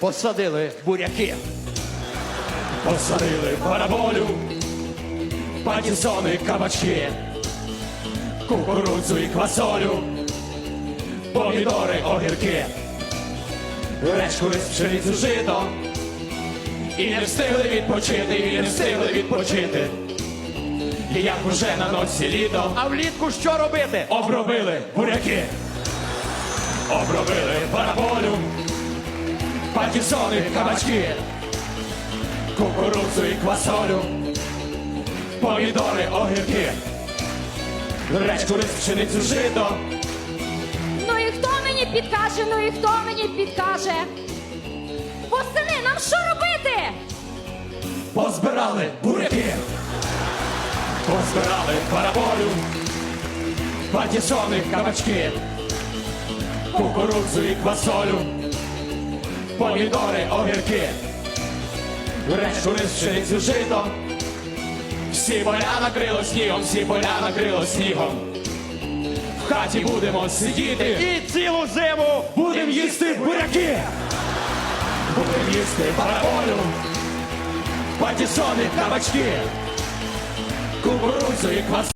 Посадили буряки. Посадили параболю, патісони, кабачки, кукурудзу і квасолю, помідори, огірки, речку рис, пшеницю, жито, і не встигли відпочити, і не встигли відпочити. І як уже на носі літо, А влітку що робити? обробили буряки, обробили параболю, патісони, кабачки, кукурудзу і квасолю, помідори, огірки, речку рис, пшеницю, жито, Ну і хто мені підкаже, ну і хто мені підкаже? Восени, нам що робити? позбирали буряки, позбирали параболю, патісони, кабачки, кукурудзу і квасолю, помідори, огірки, решту рис, пшеницю, жито, всі поля накрило снігом, всі поля накрило снігом. В хаті будемо сидіти, І цілу зиму будемо їсти буряки, будемо їсти параболю, патісони, кабачки, кукурудзу і квас.